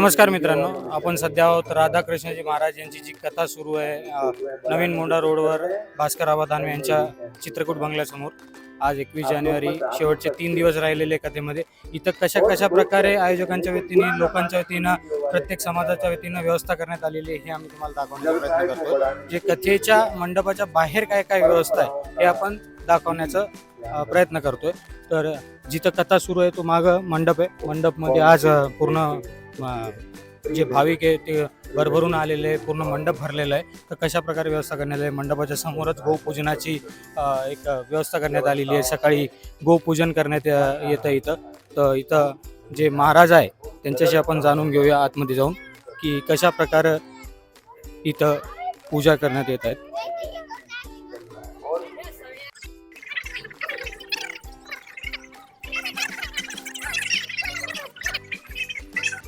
नमस्कार मित्रांनो आपण सध्या आहोत राधाकृष्णजी महाराज यांची जी कथा सुरू आहे नवीन मोंडा रोडवर भास्करराव दानवे यांच्या चित्रकूट बंगल्यासमोर. आज एकवीस जानेवारी शेवटचे तीन दिवस राहिलेले कथेमध्ये. इथं कशा कशा प्रकारे आयोजकांच्या वतीने लोकांच्या वतीनं प्रत्येक समाजाच्या वतीनं व्यवस्था करण्यात आलेली आहे हे आम्ही तुम्हाला दाखवण्याचा प्रयत्न करतो जे कथेच्या मंडपाच्या बाहेर काय काय व्यवस्था आहे हे आपण दाखवण्याचा प्रयत्न करतोय. तर जिथं कथा सुरू आहे तो मागं मंडप आहे. मंडपमध्ये आज पूर्ण जे भाविक आहे ते भरभरून आलेले आहे पूर्ण मंडप भरलेला आहे. तर कशा प्रकारे व्यवस्था करण्यात आली? आहे मंडपाच्या समोरच गोपूजनाची एक व्यवस्था करण्यात आलेली आहे. सकाळी गोपूजन करण्यात येतं इथं. तर इथं जे महाराज आहे त्यांच्याशी आपण जाणून घेऊया आतमध्ये जाऊन की कशा प्रकारे इथं पूजा करण्यात येत आहेत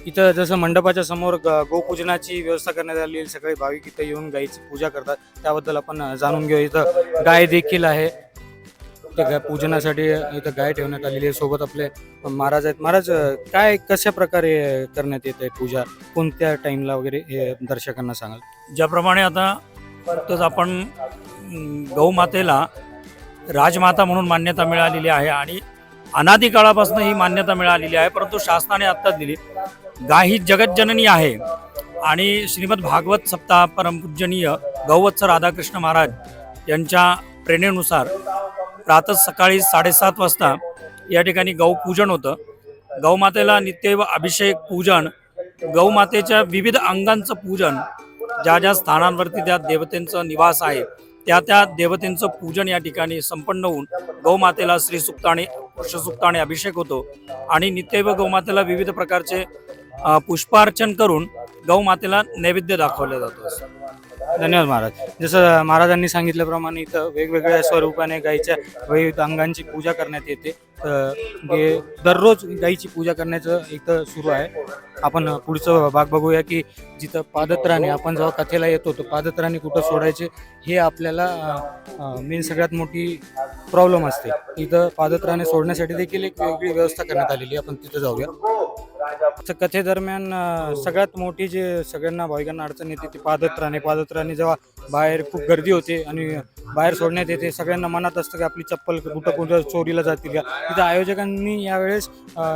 इथं जसं मंडपाच्या समोर ग- गोपूजनाची व्यवस्था करण्यात आली आहे. सगळे भाविक इथं येऊन गायीची पूजा करतात. त्याबद्दल आपण जाणून घेऊ इथं गाय देखील आहे. इथं गाय पूजनासाठी इथं गाय ठेवण्यात आलेली आहे. सोबत आपले महाराज आहेत. महाराज काय कशा प्रकारे करण्यात येत आहे पूजा? कोणत्या टाइमला वगैरे हे दर्शकांना सांगाल? ज्याप्रमाणे आता नुकतंच आपण अं, गौमातेला राजमाता म्हणून मान्यता मिळालेली आहे आणि अनादी काळापासून ही मान्यता मिळालेली आहे. परंतु शासनाने आत्ताच दिली. गाय ही जगतजननी आहे. आणि श्रीमद भागवत सप्ताह परमपूजनीय गौवत्स राधाकृष्ण महाराज यांच्या प्रेरणेनुसार प्रातः सकाळी साडेसात वाजता या ठिकाणी गौपूजन होतं. गौमातेला नित्य व अभिषेक पूजन गौमातेच्या विविध अंगांचं पूजन ज्या ज्या स्थानांवरती त्या देवतेंचं निवास आहे त्या त्या देवतेंचं पूजन या ठिकाणी संपन्न होऊन गौमातेला श्री सुप्ताने पुरुषसुप्ताने अभिषेक होतो. आणि नित्यैव गौमातेला विविध प्रकारचे पुष्पार्चन करून गौमातेला नैवेद्य दाखवलं जातो धन्यवाद महाराज. जसं महाराजांनी सांगितल्याप्रमाणे इथं वेगवेगळ्या स्वरूपाने गाईच्या विविध अंगांची पूजा करण्यात येते. जे दररोज गाईची पूजा करण्याचं इथं सुरू आहे. आपण पुढचं भाग बघूया की जिथं पादत्राणे आपण जेव्हा कथेला येतो तर पादत्राणे कुठं सोडायचे हे आपल्याला मेन सगळ्यात मोठी प्रॉब्लेम असते. इथं पादत्राणे सोडण्यासाठी देखील एक वेगळी व्यवस्था करण्यात आलेली आहे. आपण तिथं जाऊया. कथेदरम्यान अं, सगळ्यात मोठी जे सगळ्यांना भाविकांना अडचण येते ती पादत्राणे. पादत्राणे जेव्हा बाहेर खूप गर्दी होते आणि बाहेर सोडण्यात येते सगळ्यांना मनात असतं की आपली चप्पल कुठं कुठं चोरीला जातील. का इथं आयोजकांनी यावेळेस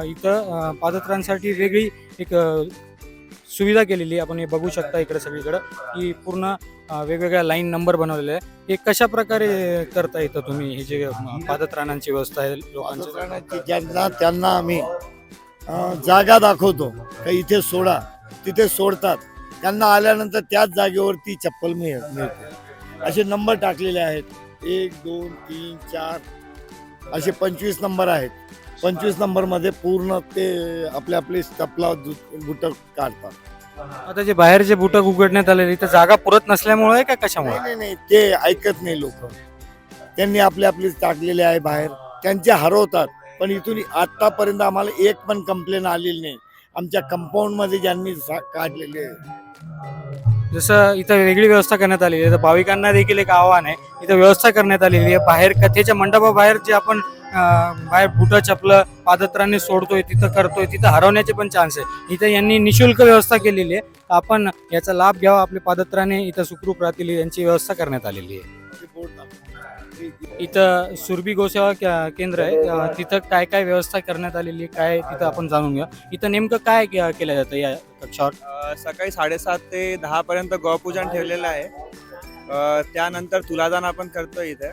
इथं पादत्रांसाठी वेगळी एक सुविधा केलेली आहे आपण हे बघू शकता इकडे सगळीकडं की पूर्ण वेगवेगळ्या लाईन नंबर बनवलेले आहे हे कशा प्रकारे करता येतं तुम्ही? हे जे पादत्राणांची व्यवस्था आहे लोकांची? ज्यांना त्यांना आम्ही जागा दाखवतो. का इथे सोडा. तिथे सोडतात. त्यांना आल्यानंतर त्याच जागेवरती चप्पल मिळ मिळते. असे नंबर टाकलेले आहेत. एक दोन तीन चार असे पंचवीस नंबर आहेत. पंचवीस नंबरमध्ये पूर्ण ते आपले आपले चपला बुट काढतात. आता जे बाहेरचे बुटक उघडण्यात आलेले इथं जागा पुरत नसल्यामुळे का कशामुळे? नाही नाही नाही. ते ऐकत नाही लोक. त्यांनी आपले आपले टाकलेले आहे बाहेर. त्यांचे हरवतात. पण इथून आतापर्यंत आम्हाला एक पण कंप्लेन आलेली नाही. आमच्या कंपाऊंडमध्ये ज्यांनी काढलेले. जसं इथं वेगळी व्यवस्था करण्यात आलेली आहे. तर भाविकांना देखील एक आव्हान आहे. इथं व्यवस्था करण्यात आलेली आहे. बाहेर कथेच्या मंडपाबाहेर जे आपण बाहेर बुटं चपलं पादत्रांनी सोडतोय तिथं करतोय तिथं हरवण्याचे पण चान्स आहे. इथं यांनी निशुल्क व्यवस्था केलेली आहे. आपण याचा लाभ घ्यावा. आपले पादत्राने इथं सुखरूप राहतील यांची व्यवस्था करण्यात आलेली आहे. इथं सुरभी गोसेवा केंद्र आहे. तिथं काय काय व्यवस्था करण्यात आलेली आहे काय तिथं आपण जाणून घ्या इथं नेमकं काय केलं जातं या कक्षावर? सकाळी साडेसात ते दहा पर्यंत गौपूजन ठेवलेलं आहे. त्यानंतर तुलादान आपण करतो इथे.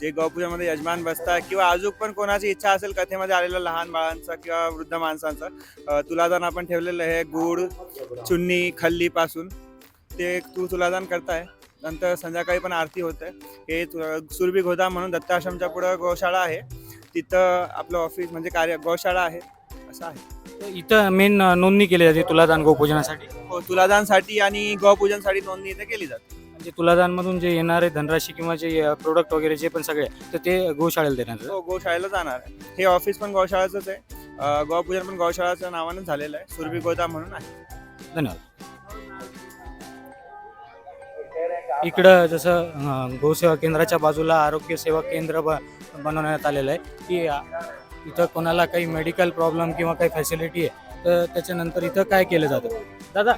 जे गौपूजनमध्ये यजमान बसतात किंवा अजून पण कोणाची इच्छा असेल कथेमध्ये आलेल्या लहान बाळांचा किंवा वृद्ध माणसांचा तुलादान आपण ठेवलेलं आहे. गुड चुन्नी खल्लीपासून. ते तू तुलादान करताय. नंतर संध्याकाळी पण आरती होते. हे सुरभी गोदाम म्हणून दत्ताश्रमच्या पुढं गौशाळा आहे. तिथं आपलं ऑफिस म्हणजे कार्य गौशाळा आहे. असं आहे. इथं मेन नोंदणी केली जाते तुलादान गोपूजनासाठी? हो तुलादानसाठी आणि गौपूजनसाठी नोंदणी इथे केली जाते. म्हणजे तुलादानमधून जे येणारे धनराशी किंवा जे प्रोडक्ट वगैरे जे पण सगळे तर ते गोशाळेला येतं. हो गौशाळेला जाणार आहे. हे ऑफिस पण गौशाळाचंच आहे. गौपूजन पण गौशाळाच्या नावानं झालेलं आहे. सुरभी गोदाम म्हणून आहे. धन्यवाद. इकडं जसं गोसेवा केंद्राच्या बाजूला आरोग्य सेवा केंद्र ब बनवण्यात आलेलं आहे. की इथं कोणाला काही मेडिकल प्रॉब्लेम किंवा काही फॅसिलिटी आहे तर त्याच्यानंतर इथं काय केलं जातं? दादा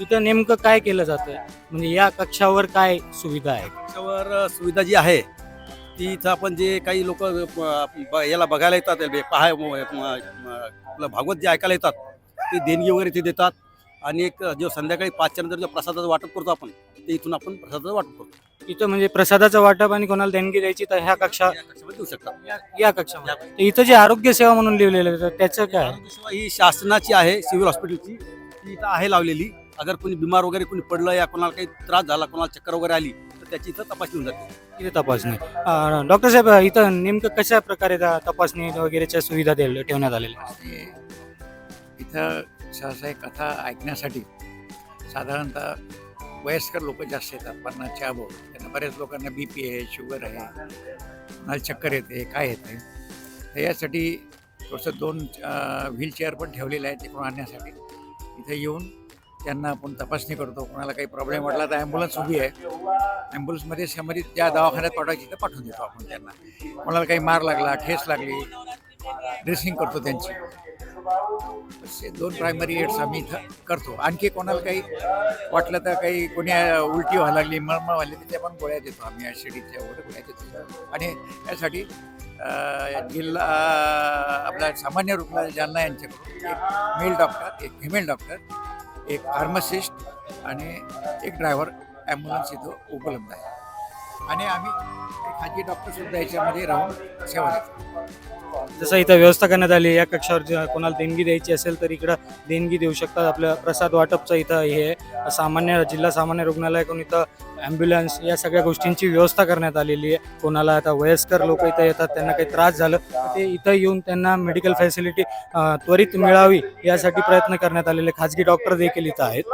इथं नेमकं काय केलं जातं? म्हणजे या कक्षावर काय सुविधा आहे? कक्षावर सुविधा जी आहे ती इथं आपण जे काही लोक याला बघायला येतात पहा पाहाय आपलं भागवत जे ऐकायला येतात ते देणगी वगैरे ते देतात. आणि एक जो संध्याकाळी पाचच्या नंतर जो प्रसादाचं वाटप करतो आपण ते इथून आपण प्रसादाचं वाटप करतो. इथं म्हणजे प्रसादाचं वाटप आणि कोणाला देणगी द्यायची तर ह्या कक्षा या कक्षामध्ये देऊ शकतात या- या कक्षामध्ये. तर इथं जे आरोग्य सेवा म्हणून लिहिलेलं आहे तर त्याचं काय? आरोग्य सेवा ही शासनाची आहे सिव्हिल हॉस्पिटलची. ती इथं आहे लावलेली. अगर कोणी बिमार वगैरे कोणी पडलं या कोणाला काही त्रास झाला कोणाला चक्कर वगैरे आली तर त्याची इथं तपासणी होऊन जाते. इथे तपासणी. अं, डॉक्टर साहेब इथं नेमकं कशा प्रकारे त्या तपासणी वगैरेच्या सुविधा दिल्या- ठेवण्यात आलेल्या आहेत? इथं सहसा एक कथा ऐकण्यासाठी साधारणतः वयस्कर लोक जास्त येतात. पन्नासच्या अभाव त्यांना बऱ्याच लोकांना बी पी आहे शुगर आहे कोणाला चक्कर येते काय येते. तर यासाठी थोडंसं दोन व्हीलचेअर पण ठेवलेलं आहेत तिकडून आणण्यासाठी. इथे येऊन त्यांना आपण तपासणी करतो. कोणाला काही प्रॉब्लेम वाटला तर ॲम्ब्युलन्स उभी आहे. ॲम्ब्युलन्समध्ये शंभरी त्या दवाखान्यात पाठवायची तर पाठवून देतो आपण त्यांना. कोणाला काही मार लागला ठेस लागली ड्रेसिंग करतो त्यांची. असे दोन प्रायमरी एड्स आम्ही इथं करतो. आणखी कोणाला काही वाटलं तर काही कोणी उलटी व्हायला लागली मळमळ व्हायला लागली, पण गोळ्या देतो आम्ही ॲसिडीच्या वगैरे गोळ्या देतो. आणि यासाठी जिल्हा आपला सामान्य रुग्णालय जालना यांच्याकडून एक मेल डॉक्टर एक फिमेल डॉक्टर एक फार्मासिस्ट आणि एक ड्रायव्हर ॲम्ब्युलन्स इथं उपलब्ध आहे. आणि आम्ही खाजगी डॉक्टरसुद्धा याच्यामध्ये राहून सेवा जसं इथं व्यवस्था करण्यात आली या कक्षावर कोणाला देणगी द्यायची असेल तर इकडं देणगी देऊ शकतात. आपलं प्रसाद वाटपचं इथं हे आहे. सामान्य जिल्हा सामान्य रुग्णालयाकडून इथं ॲम्ब्युलन्स या सगळ्या गोष्टींची व्यवस्था करण्यात आलेली आहे. कोणाला आता वयस्कर लोक इथं येतात त्यांना काही त्रास झालं ते इथं येऊन त्यांना मेडिकल फॅसिलिटी त्वरित मिळावी यासाठी प्रयत्न करण्यात आलेले खाजगी डॉक्टर देखील इथं आहेत.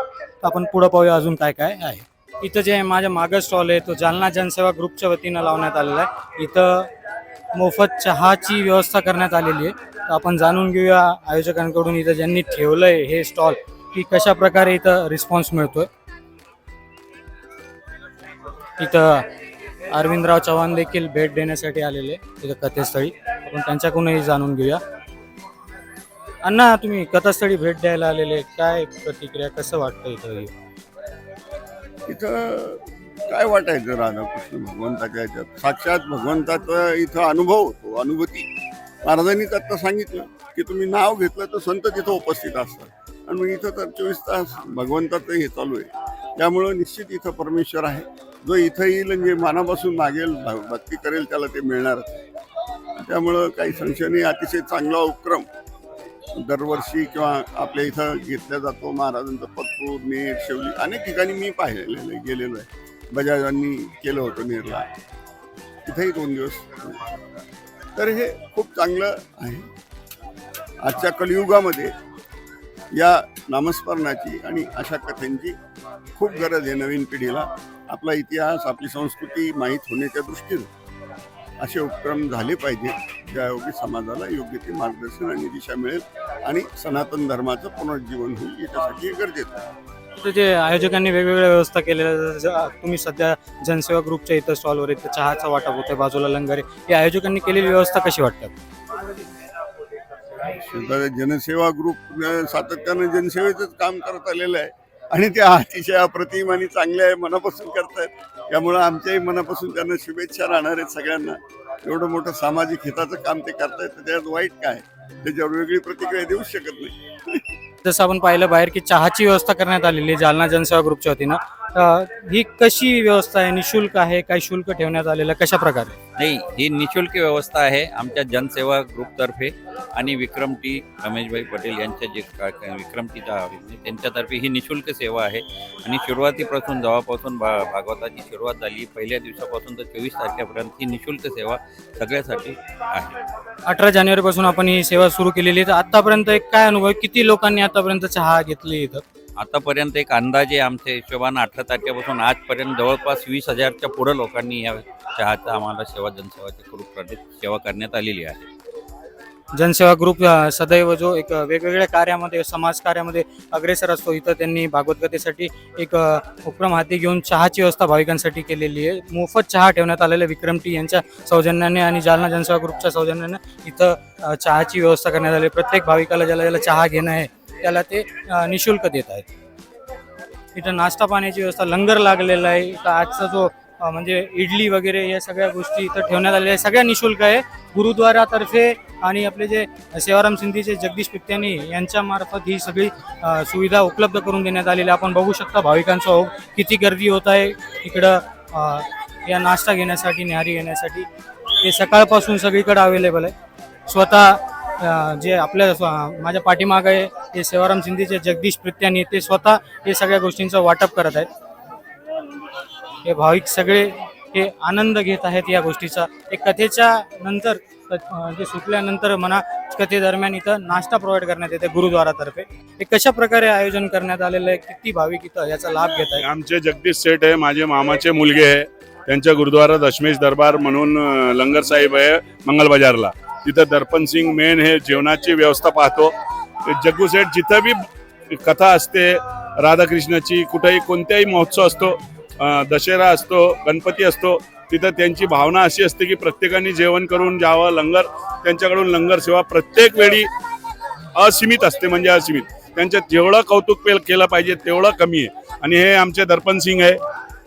आपण पुढं पाहूया अजून काय काय आहे. इथं जे माझ्या मागं स्टॉल आहे तो जालना जनसेवा ग्रुपच्या वतीनं लावण्यात आलेला आहे. इथं मोफत चहाची व्यवस्था करण्यात आलेली आहे. तर आपण जाणून घेऊया आयोजकांकडून इथं ज्यांनी ठेवलंय हे स्टॉल की कशा प्रकारे इथं रिस्पॉन्स मिळतोय. इथं अरविंदराव चव्हाण देखील भेट देण्यासाठी आलेले इथं कथेस्थळी. आपण त्यांच्याकडूनही जाणून घेऊया. अण्णा तुम्ही कथास्थळी भेट द्यायला आलेले काय प्रतिक्रिया कसं वाटतं इथं? इथं काय वाटायचं राधाकृष्ण भगवंताच्या याच्यात साक्षात भगवंताचा इथं अनुभव होतो अनुभूती. महाराजांनीच तर सांगितलं की तुम्ही नाव घेतलं तर संत तिथं उपस्थित असतात. आणि मग इथं तर चोवीस तास भगवंताचं हे चालू आहे. त्यामुळं निश्चित इथं परमेश्वर आहे. जो इथं येईल म्हणजे मनापासून मागेल भ- भक्ती करेल त्याला ते मिळणारच त्यामुळं काही संशय नाही. अतिशय चांगला उपक्रम. दरवर्षी किंवा आपल्या इथं घेतला जातो. महाराजांचं पत्तूर नेर शेवली अनेक ठिकाणी मी पाहिलेलं आहे गेलेलो आहे. बजाजांनी केलं होतं नेरला. तिथेही दोन दिवस. तर हे खूप चांगलं आहे. आजच्या कलियुगामध्ये या नामस्मरणाची आणि अशा कथेंची खूप गरज आहे नवीन पिढीला. आपला इतिहास आपली संस्कृती माहीत होण्याच्या दृष्टीनं. असे उपक्रम झाले पाहिजे ज्यायोगे समाजाला योग्य ते मार्गदर्शन आणि दिशा मिळेल आणि सनातन धर्माचं पुनर्जीवन होईल याच्यासाठी गरजेचं आहे. इथं जे आयोजकांनी वेगवेगळ्या व्यवस्था केलेल्या तुम्ही सध्या जनसेवा ग्रुपच्या इथं स्टॉलवर इथं चहाचा वाटप होतोय बाजूला लंगर या आयोजकांनी केलेली व्यवस्था कशी वाटतात? जनसेवा ग्रुप सातत्यानं जनसेवेचंच काम करत आलेलं आहे आणि ते अतिशय अप्रतिम आणि चांगले आहे मनापासून करतायत. त्यामुळं आमच्याही मनापासून त्यांना शुभेच्छा राहणार आहेत सगळ्यांना. एवढं मोठं सामाजिक हिताचं काम ते करतायत तर त्यात वाईट काय त्याच्यावर वेगळी प्रतिक्रिया देऊ शकत नाही. जसं आपण पाहिलं बाहेर की चहाची व्यवस्था करण्यात आलेली आहे जालना जनसेवा ग्रुपच्या वतीनं. ही कशी व्यवस्था आहे? निशुल्क आहे? काय शुल्क ठेवण्यात आलेलं? कशा प्रकारे नाही ही निशुल्क व्यवस्था आहे आमच्या जनसेवा ग्रुपतर्फे आणि विक्रम टी रमेशभाई पटेल यांच्या जे का- का- विक्रम टी त्यांच्यातर्फे ही निशुल्क सेवा आहे. आणि सुरुवातीपासून जेव्हापासून भा भागवताची सुरुवात झाली. पहिल्या दिवसापासून तर चोवीस तारखेपर्यंत ही निशुल्क सेवा सगळ्यासाठी आहे. अठरा जानेवारीपासून आपण ही सेवा सुरू केलेली आहे. तर आतापर्यंत एक काय अनुभव? आहे? किती लोकांनी आतापर्यंत चहा घेतली इथं? आतापर्यंत एक अंदाजे आमच्या हिशोबानं अठरा तारखेपासून आजपर्यंत जवळपास वीस हजारच्या पुढं लोकांनी या चहाचा आम्हाला सेवा जनसेवाच्या ग्रुपमध्ये सेवा करण्यात आलेली आहे जनसेवा ग्रुप सदैव जो एक वेगवेगळ्या कार्यामध्ये समाज कार्यामध्ये अग्रेसर असतो इथं त्यांनी भागवतगतेसाठी एक उपक्रम हाती घेऊन चहाची व्यवस्था भाविकांसाठी केलेली आहे मोफत चहा ठेवण्यात आलेला आहे. विक्रम टी यांच्या सौजन्याने आणि जालना जनसेवा ग्रुपच्या सौजन्याने इथं चहाची व्यवस्था करण्यात आली आहे. प्रत्येक भाविकाला ज्याला ज्याला चहा घेणं आहे त्याला ते निशुल्क देत आहेत. इथं नाश्ता पाण्याची व्यवस्था लंगर लागलेला आहे. इथं आजचा जो म्हणजे इडली वगैरे या सगळ्या गोष्टी इथं ठेवण्यात आलेल्या आहे सगळ्या निशुल्क आहे. गुरुद्वारातर्फे आणि आपले जे सेवाराम सिंधीचे जगदीश पित्यानी यांच्यामार्फत ही सगळी सुविधा उपलब्ध करून देण्यात आलेली आहे. आपण बघू शकता भाविकांचा ओघ हो, किती गर्दी होत आहे. इकडं या नाश्ता घेण्यासाठी न्याहारी घेण्यासाठी. हे सकाळपासून सगळीकडे अवेलेबल आहे. स्वतः जे आपल्या माझ्या पाठीमागं आहे ते सेवाराम सिंधीचे जगदीश प्रित्यानी ते स्वतः हे सगळ्या गोष्टींचं वाटप करत आहेत. हे भाविक सगळे हे आनंद घेत आहेत या गोष्टीचा. एक कथेच्या नंतर जे सुटल्यानंतर म्हणा कथेदरम्यान इथं नाश्ता प्रोव्हाइड करण्यात येते गुरुद्वारातर्फे. हे कशा प्रकारे आयोजन करण्यात आलेलं आहे किती भाविक इथं याचा लाभ घेत आहे आमचे जगदीश सेठ आहे माझे मामाचे मुलगे आहे. त्यांच्या गुरुद्वारा दशमेश दरबार म्हणून लंगर साहेब आहे मंगल बाजारला. तिथं दर्पण सिंग मेन हे जेवणाची व्यवस्था पाहतो. ते जग्गू सेठ जिथं बी कथा असते राधाकृष्णाची कुठेही कोणत्याही महोत्सव असतो दशहरा दशेरा असतो गणपती असतो तिथं त्यांची भावना अशी असते की प्रत्येकाने जेवण करून जावं लंगर त्यांच्याकडून लंगर सेवा प्रत्येक वेळी असीमित असते म्हणजे असीमित. त्यांच्यात जेवढं कौतुक केलं पाहिजे तेवढं कमी आहे. आणि हे आमचे दर्पण सिंग आहे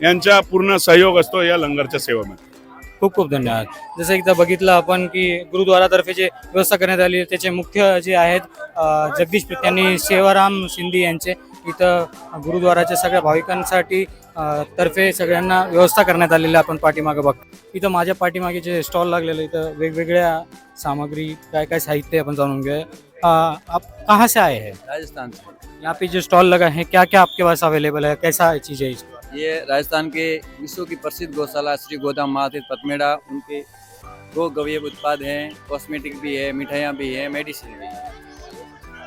यांचा पूर्ण सहयोग असतो या लंगरच्या सेवेमध्ये. खूप खूप धन्यवाद. जसं एकदा बघितलं आपण की गुरुद्वारातर्फे जे व्यवस्था करण्यात आली. त्याचे मुख्य जे आहेत जगदीश त्यांनी सेवाराम शिंदे यांचे. इथं गुरुद्वाराच्या सगळ्या भाविकांसाठी तर्फे सगळ्यांना व्यवस्था करण्यात आलेली आपण पाठीमागे बघ इथं माझ्या पाठीमागे जे स्टॉल लागलेले इथं वेगवेगळ्या सामग्री काय काय साहित्य आपण जाणून घेऊया. आप कहाँ से आए हैं? राजस्थान से. यहाँ पे जो स्टॉल लगा है क्या क्या आपके पास अवेलेबल है? कैसा चीज़ है इसमें? ये राजस्थान के विश्व की प्रसिद्ध गौशाला श्री गोदाम महातीत पतमेड़ा उनके गो गव्य उत्पाद हैं कॉस्मेटिक भी है मिठाइयाँ भी हैं मेडिसिन भी है।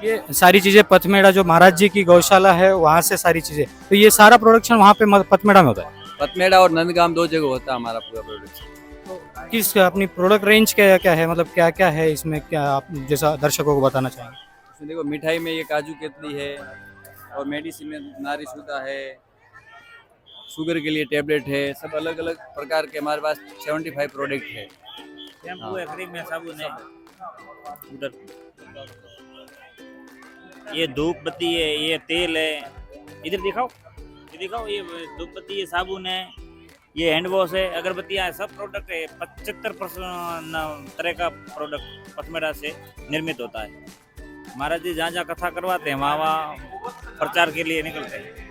ये सारी चीज़ें पथमेड़ा जो महाराज जी की गौशाला है वहाँ से सारी चीज़ें। तो ये सारा प्रोडक्शन वहाँ पे पथमेड़ा में होता है? पतमेड़ा और नंदगाम दो जगह होता है हमारा पूरा प्रोडक्ट किस अपनी प्रोडक्ट रेंज क्या क्या है? मतलब क्या क्या है इसमें? क्या आप जैसा दर्शकों को बताना चाहेंगे? देखो मिठाई में ये काजू केतली है और मेडिसिन में नारी शुदा है। शुगर के लिए टेबलेट है सब अलग अलग प्रकार के हमारे पास सेवेंटी फाइव प्रोडक्ट है शैम्पू है। क्रीम है साबुन है। उधर। ये धूप बत्ती है ये तेल है। इधर दिखाओ ये दिखाओ ये धूप बत्ती है साबुन है ये हैंड वॉश है। अगरबत्तियाँ है सब प्रोडक्ट है। पचहत्तर परसेंट तरह का प्रोडक्ट पथमेड़ा से निर्मित होता है। महाराज जी जहाँ जहाँ कथा करवाते हैं वहाँ वहाँ प्रचार के लिए निकलते हैं।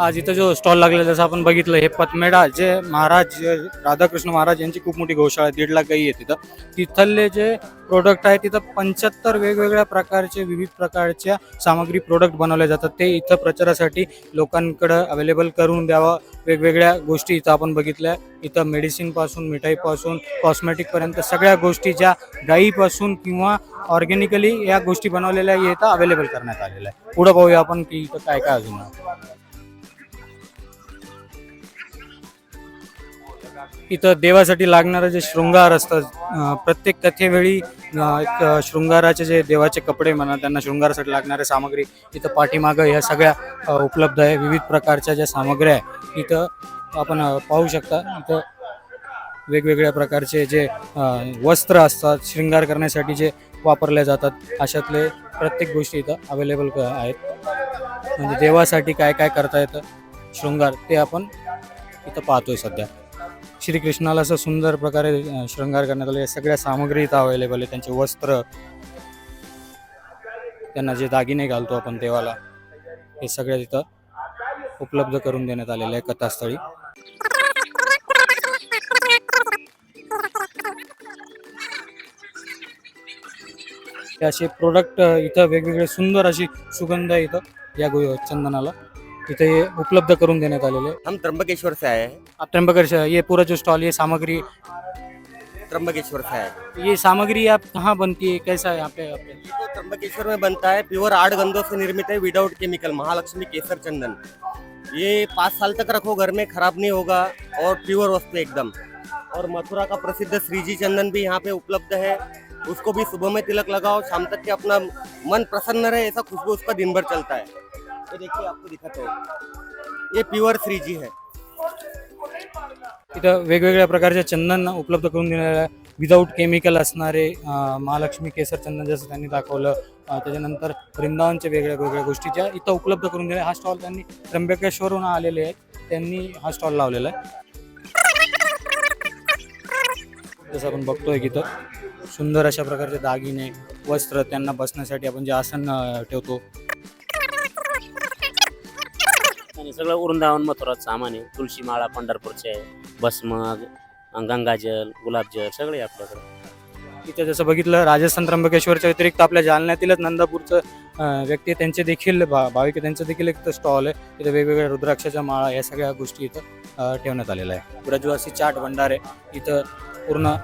आज इथं जो स्टॉल लागला जसं आपण बघितलं हे पतमेडा जे महाराज जे राधाकृष्ण महाराज यांची खूप मोठी गौशाळा आहे दीड लाख गाई आहे तिथं. तिथले जे प्रोडक्ट आहे तिथं पंच्याहत्तर वेगवेगळ्या प्रकारचे विविध प्रकारच्या सामग्री प्रोडक्ट बनवले जातात. ते इथं प्रचारासाठी लोकांकडं अवेलेबल करून द्यावं. वेगवेगळ्या गोष्टी इथं आपण बघितल्या. इथं मेडिसिनपासून मिठाईपासून कॉस्मेटिकपर्यंत सगळ्या गोष्टी ज्या गाईपासून किंवा ऑर्गॅनिकली या गोष्टी बनवलेल्या इथं अवेलेबल करण्यात आलेल्या आहे पुढं पाहूया आपण की इथं काय काय अजून. इथं देवासाठी लागणारं जे शृंगार असतं प्रत्येक कथेवेळी एक शृंगाराचे जे देवाचे कपडे म्हणा त्यांना शृंगारासाठी लागणारे सामग्री इथं पाठीमागं ह्या सगळ्या उपलब्ध आहे. विविध प्रकारच्या ज्या सामग्र्या आहे इथं आपण पाहू शकता. इथं वेगवेगळ्या प्रकारचे जे वस्त्र असतात शृंगार करण्यासाठी जे वापरले जातात अशातले प्रत्येक गोष्टी इथं अवेलेबल आहेत. म्हणजे देवासाठी काय काय करता येतं शृंगार ते आपण इथं पाहतोय सध्या. श्रीकृष्णाला असं सुंदर प्रकारे श्रृंगार शृंगार करण्यात आले. सगळ्या सामग्री इथं अवेलेबल आहे. त्यांचे वस्त्र त्यांना जे दागिने घालतो आपण देवाला हे सगळ्या तिथं उपलब्ध करून देण्यात आलेलं आहे कथास्थळी. असे प्रोडक्ट इथं वेगवेगळे सुंदर अशी सुगंध आहे इथं या गो- चंदनाला. हे उपलब्ध करून देण्यात आलेले आहे. हम त्र्यंबकेश्वर से आए हैं। आप ये पूरा जो स्टॉल ये सामग्री त्र्यंबकेश्वर से आए हैं। ये सामग्री आप कहाँ बनती है? कैसा है यहाँ पे, यहाँ पे? ये तो त्र्यंबकेश्वर में बनता है। प्योर आठ गंदों से निर्मित है विदाउट केमिकल महालक्ष्मी केसर चंदन। ये पाँच साल तक रखो घर में खराब नहीं होगा और प्योर वस्तु एकदम। और मथुरा का प्रसिद्ध श्रीजी चंदन भी यहाँ पे उपलब्ध है। उसको भी सुबह में तिलक लगाओ शाम तक के अपना मन प्रसन्न रहे ऐसा खुशबू उसका दिन भर चलता है। ये देखिए आपको दिखाता हूँ। ये प्युअर थ्री जी है। इथं वेगवेगळ्या प्रकारच्या चंदन उपलब्ध करून दिलेलं आहे. विदाऊट केमिकल असणारे महालक्ष्मी केसर चंदन जसं त्यांनी दाखवलं त्याच्यानंतर वृंदावनच्या वेगळ्या वेगळ्या गोष्टी ज्या इथं उपलब्ध करून दिल्या हा स्टॉल त्यांनी त्र्यंबकेश्वरहून आलेले आहेत. त्यांनी हा स्टॉल लावलेला आहे. जसं आपण बघतोय की इथं सुंदर अशा प्रकारचे दागिने वस्त्र त्यांना बसण्यासाठी आपण जे आसन ठेवतो आणि सगळं वृंदावन मथुराचं सामान आहे. तुळशी माळा पंढरपूरचे भस्म गंगाजल गुलाबजल सगळे आपल्याकडे. इथे जसं बघितलं राजस्थान त्र्यंबकेश्वरच्या व्यतिरिक्त आपल्या जालन्यातीलच नंदापूरचं अं, व्यक्ती आहे, त्यांचे देखील भा भाविक आहे, त्यांचं देखील एक स्टॉल आहे. इथे वेगवेगळ्या रुद्राक्षाच्या माळा या सगळ्या गोष्टी इथं अं, ठेवण्यात आलेल्या आहे. ब्रजवासी चाट भंडार आहे. इथं पूर्ण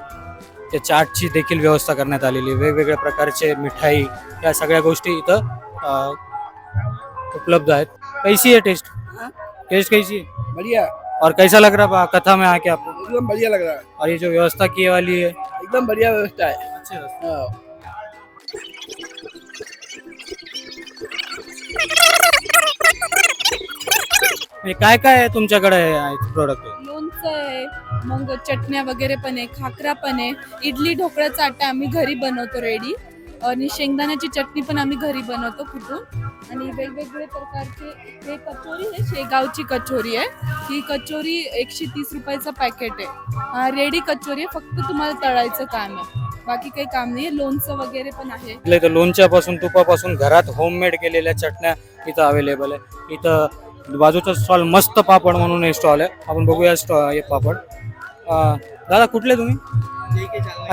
त्या चाटची देखील व्यवस्था करण्यात आलेली आहे. वेगवेगळ्या प्रकारचे मिठाई या सगळ्या गोष्टी इथं अं, उपलब्ध आहेत. कैसी है टेस्ट टेस्ट कैसी है बढ़िया। और कैसा लग रहा है कथा में आके आपको एकदम बढ़िया लग रहा है। और ये जो व्यवस्था की वाली है? एकदम बढ़िया व्यवस्था है। अच्छा काय काय आहे तुमच्याकडे प्रोडक्ट लोणचं आहे मग चटण्या वगैरे पण आहे खाकरा पण आहे इडली ढोकळ्याचा आटा आम्ही घरी बनवतो रेडी आणि शेंगदाण्याची चटणी पण आम्ही घरी बनवतो कुठून. आणि वेगवेगळे प्रकारचे हे कचोरी आहे शेगावची कचोरी आहे. ही कचोरी एकशे तीस रुपयाचं पॅकेट आहे. हा रेडी कचोरी आहे फक्त तुम्हाला तळायचं काम आहे. बाकी काही काम नाही लोणचं वगैरे पण आहे. तर इथं लोणच्यापासून तुपापासून घरात होममेड केलेल्या चटण्या इथं अवेलेबल आहे. इथं बाजूचा स्टॉल मस्त पापड म्हणून हे स्टॉल आहे. आपण बघूया स्टॉ हे पापड. अं, दादा कुठले तुम्ही?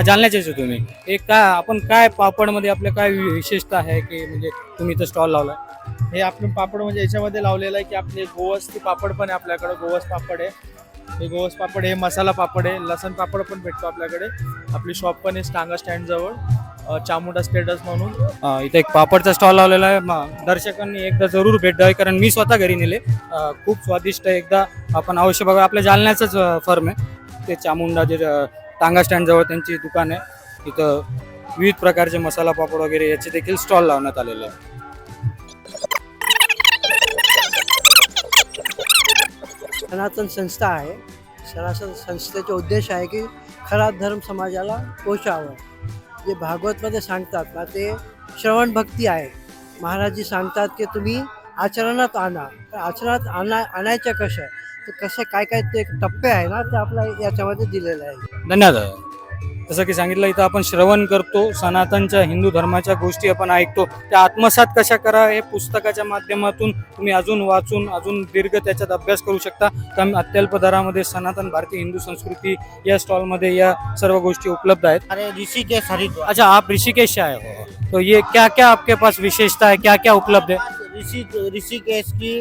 जालन्याचेच आहे तुम्ही. हे काय आपण काय पापडमध्ये आपल्या काय विशेषता आहे की म्हणजे तुम्ही इथं स्टॉल लावला हे आपण पापड म्हणजे याच्यामध्ये लावलेलं आहे की आपले गोवस ते पापड पण आहे आपल्याकडे गोवस पापड आहे. हे गोवस पापड हे मसाला पापड आहे लसण पापड पण भेटतो आपल्याकडे. आपली शॉप पण आहे स्टांगा स्टँड जवळ अ, चामुंडा स्टेटस म्हणून. इथं एक पापडचा स्टॉल लावलेला आहे. दर्शकांनी एकदा जरूर भेट द्यावी कारण मी स्वतः घरी नेले. खूप स्वादिष्ट आहे. एकदा आपण अवश्य बघा आपल्या जालन्याचंच फर्म आहे. ते चामुंडा जे अं, टांगा त्यांची दुकान आहे. तिथं विविध प्रकारचे मसाला पापड वगैरे याचे देखील स्टॉल लावण्यात आलेले आहे. सनातन संस्था आहे. सनातन संस्थेचा उद्देश आहे की खरा धर्म समाजाला पोचावं. जे भागवतमध्ये सांगतात ना ते श्रवण भक्ती आहे. महाराजजी सांगतात की तुम्ही आचरणात आणा. तर आचरणात आणा आणायचं कसं? तर कसं काय काय ते टप्पे आहे ना ते आपल्या याच्यामध्ये दिलेलं आहे. धन्यवाद. जसं की सांगितलं इथं आपण श्रवण करतो सनातनच्या हिंदू धर्माच्या गोष्टी आपण ऐकतो. त्या आत्मसात कशा करा हे पुस्तकाच्या माध्यमातून तुम्ही अजून वाचून अजून दीर्घ त्याच्यात अभ्यास करू शकता. कमी अत्यल्प दरामध्ये सनातन भारतीय हिंदू संस्कृती या स्टॉलमध्ये या सर्व गोष्टी उपलब्ध आहेत. अरे ऋषिकेश हरिद्वार. अच्छा आप ऋषिकेश आए हो. तो ये क्या क्या आपके पास विशेषता है क्या क्या उपलब्ध है? ऋषि ऋषिकेश की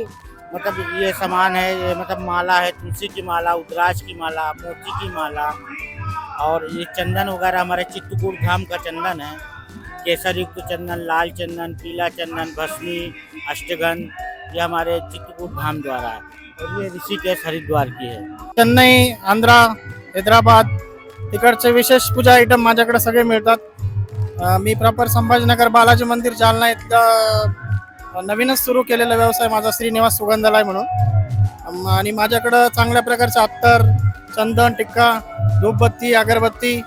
मतलब ये सामान है ये मतलब माला है तुलसी की माला उदराज की माला मोती की माला और ये चंदन वगैरह हमारे चित्रकूट धाम का चंदन है। केसर युक्त चंदन लाल चंदन पीला चंदन भस्मी अष्टगन ये हमारे चित्रकूट धाम द्वारा है और ये ऋषिकेश हरिद्वार की है। चेन्नई आंध्रा हैदराबाद तिकडचे विशेष पूजा आयटम माझ्याकडे सगळे मिळतात. मी प्रॉपर संभाजीनगर बालाजी मंदिर जालना इथलं नवीनच सुरू केलेला व्यवसाय माझा श्रीनिवास सुगंधालय म्हणून. आणि माझ्याकडं चांगल्या प्रकारचे अत्तर चंदन टिक्का धूपबत्ती अगरबत्ती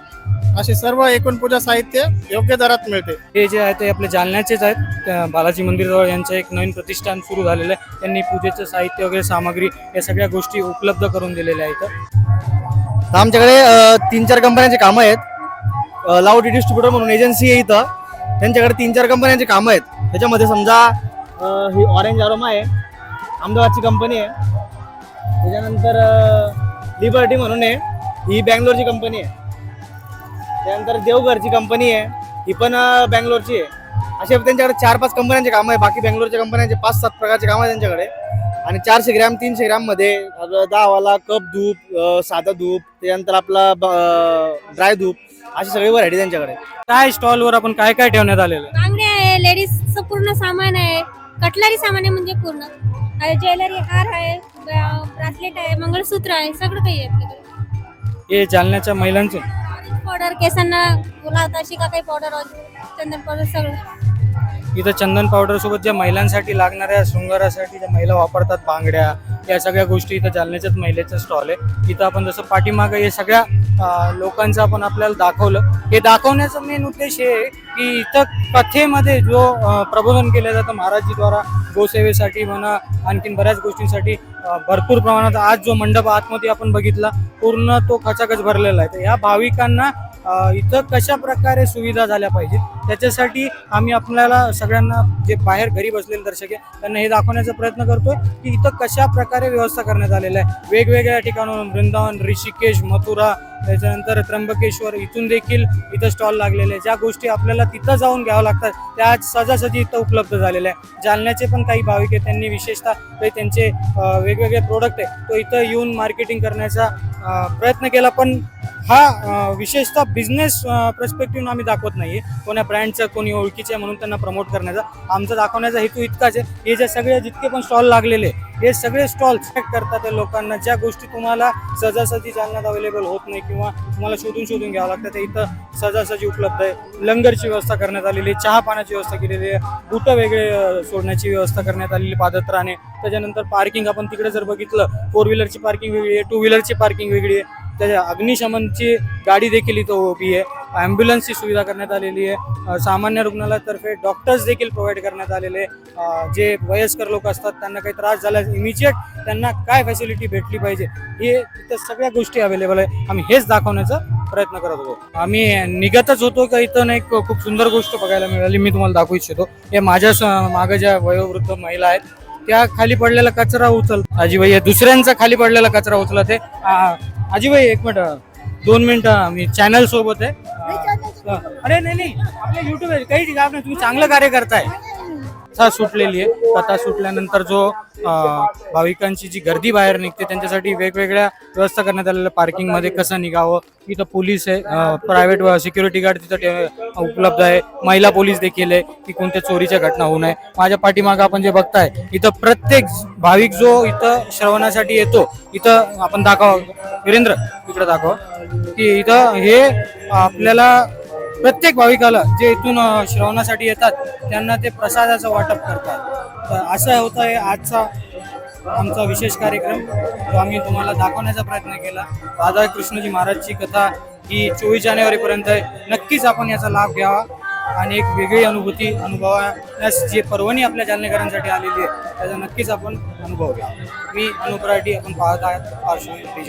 असे सर्व एकूण पूजा साहित्य योग्य दरात मिळते. हे जे आहे ते आपले जालन्याचेच आहेत. बालाजी मंदिरजवळ यांचं एक नवीन प्रतिष्ठान सुरू झालेलं आहे. त्यांनी पूजेचं साहित्य वगैरे सामग्री या सगळ्या गोष्टी उपलब्ध करून दिलेल्या आहेत. तर आमच्याकडे तीन चार कंपन्यांचे कामं आहेत. अ, लावडी डिस्ट्रीब्युटर म्हणून एजन्सी आहे इथं. त्यांच्याकडे तीन चार कंपन्यांचे कामं आहेत. त्याच्यामध्ये समजा ही ऑरेंज अरोमा आहे. अहमदाबादची कंपनी आहे. त्याच्यानंतर लिबर्टी म्हणून आहे. ही बँगलोरची कंपनी आहे. त्यानंतर देवघरची कंपनी आहे. ही पण बँगलोरची आहे. असे त्यांच्याकडे चार पाच कंपन्यांचे कामं आहे बाकी बँगलोरच्या कंपन्यांचे पाच सात प्रकारचे कामं आहे त्यांच्याकडे. आणि चारशे ग्रॅम तीनशे ग्रॅममध्ये आपलं दहावाला कप धूप साधा धूप त्यानंतर आपला ड्राय धूप अशी सगळी व्हरायटी त्यांच्याकडे काय स्टॉलवर आपण काय काय ठेवण्यात आलेलं आहे? बांगड्या आहे लेडीजचं पूर्ण सामान आहे. कटलरी सामान आहे म्हणजे पूर्ण. ज्वेलरी हार आहे ब्रासलेट आहे मंगळसूत्र आहे सगळं काही आहे आपल्याकडे. हे जालन्याच्या महिलांचे. पावडर केसांना गुलाब अशी का काही पावडर चंदन पावडर सगळं. इथं चंदन पावडरसोबत ज्या महिलांसाठी लागणाऱ्या शृंगारासाठी ज्या महिला वापरतात बांगड्या या सगळ्या गोष्टी इथं जालन्याच्याच महिलेचं स्टॉल आहे. इथं आपण जसं पाठीमागं हे सगळ्या लोकांचं आपण आपल्याला दाखवलं. हे दाखवण्याचा मेन उद्देश हे की इथं कथेमध्ये जो प्रबोधन केलं जातं महाराजजीद्वारा गोसेवेसाठी म्हणा आणखीन बऱ्याच गोष्टींसाठी भरपूर प्रमाणात आज जो मंडप आतमध्ये आपण बघितला पूर्ण तो खचाखच भरलेला आहे. तर या भाविकांना इथं कशा प्रकारे सुविधा झाल्या पाहिजेत त्याच्यासाठी आम्ही आपल्याला सगळ्यांना जे बाहेर घरी बसलेले दर्शक आहे त्यांना हे दाखवण्याचा प्रयत्न करतोय की इथं कशा प्रकारे व्यवस्था करण्यात आलेल्या आहे. वेगवेगळ्या ठिकाणाहून वृंदावन ऋषिकेश मथुरा त्याच्यानंतर त्र्यंबकेश्वर इथून देखील इथं स्टॉल लागलेले आहे ज्या गोष्टी आपल्याला तिथं जाऊन घ्यावं लागतात त्या आज सहजासहजी इथं उपलब्ध झालेल्या आहे जालन्याचे पण काही भाविक आहेत त्यांनी विशेषतः ते त्यांचे वेगवेगळे प्रोडक्ट आहे तो इथं येऊन मार्केटिंग करण्याचा प्रयत्न केला. पण हा विशेषतः बिझनेस पर्स्पेक्टिव्ह आम्ही दाखवत नाही आहे कोण्या ब्रँडचं कोणी ओळखीचे आहे म्हणून त्यांना प्रमोट करण्याचा. आमचा दाखवण्याचा हेतू इतकाच आहे. हे जे सगळे जितके पण स्टॉल लागलेले हे सगळे स्टॉल चेक करतात लोकांना. ज्या गोष्टी तुम्हाला सहजासहजी जालन्यात अवेलेबल होत नाही किंवा तुम्हाला शोधून शोधून घ्यावं लागतं ते इथं सहजासहजी उपलब्ध आहे. लंगरची व्यवस्था करण्यात आलेली आहे चहा पाण्याची व्यवस्था केलेली आहे बुटं वेगळे सोडण्याची व्यवस्था करण्यात आलेली आहे पादत्राने त्याच्यानंतर पार्किंग आपण तिकडे जर बघितलं फोर व्हीलरची पार्किंग वेगळी आहे टू व्हीलरची पार्किंग वेगळी आहे. त्याच्या अग्निशमनची गाडी देखील इथं उभी आहे. ॲम्ब्युलन्सची सुविधा करण्यात आलेली आहे. सामान्य रुग्णालयातर्फे डॉक्टर्स देखील प्रोव्हाइड करण्यात आलेले जे वयस्कर लोक असतात त्यांना काही त्रास झाला इमिजिएट त्यांना काय फॅसिलिटी भेटली पाहिजे हे इथं सगळ्या गोष्टी अवेलेबल आहे. आम्ही हेच दाखवण्याचा प्रयत्न करत होतो आम्ही निघतच होतो का इथं? एक खूप सुंदर गोष्ट बघायला मिळाली. मी तुम्हाला दाखवू इच्छितो. हे माझ्या स- मागं ज्या वयोवृद्ध महिला आहेत त्या खाली पडलेला कचरा उचल आजीबाई हे दुसऱ्यांचा खाली पडलेला कचरा उचलत आहे. आजीबाई एक मिनिट. दोन मिनिटं. मी चॅनल सोबत आहे. अरे नाही नाही. आपल्या युट्यूब आहे. काही नाही तुम्ही चांगलं कार्य करताय. कथा सुटलेली आहे. कथा सुटल्यानंतर जो भाविकांची जी गर्दी बाहेर निघते त्यांच्यासाठी वेगवेगळ्या व्यवस्था करण्यात आलेल्या पार्किंगमध्ये कसं निघावं? इथं पोलीस आहे प्रायव्हेट सिक्युरिटी गार्ड तिथं ठे- उपलब्ध आहे. महिला पोलीस देखील आहे की कोणत्या चोरीच्या घटना होऊ नये. माझ्या पाठीमागं आपण जे बघताय इथं प्रत्येक भाविक जो इथं श्रवणासाठी येतो इथं आपण दाखवा. वीरेंद्र इकडे दाखवा. की इथं हे आपल्याला प्रत्येक भाविकाला जे इथून श्रवणासाठी येतात त्यांना ते प्रसादाचं वाटप करतात. तर असं होतं आहे आजचा आमचा विशेष कार्यक्रम. तो आम्ही तुम्हाला दाखवण्याचा प्रयत्न केला. राधाकृष्णजी महाराजची कथा ही चोवीस जानेवारीपर्यंत आहे. नक्कीच आपण याचा लाभ घ्यावा आणि एक वेगळी अनुभूती अनुभवण्यास जी पर्वणी आपल्या जालनेकरांसाठी आलेली आहे त्याचा नक्कीच आपण अनुभव घ्या मी अनुपराठी आपण पाहत आहात पार्श्वभूमी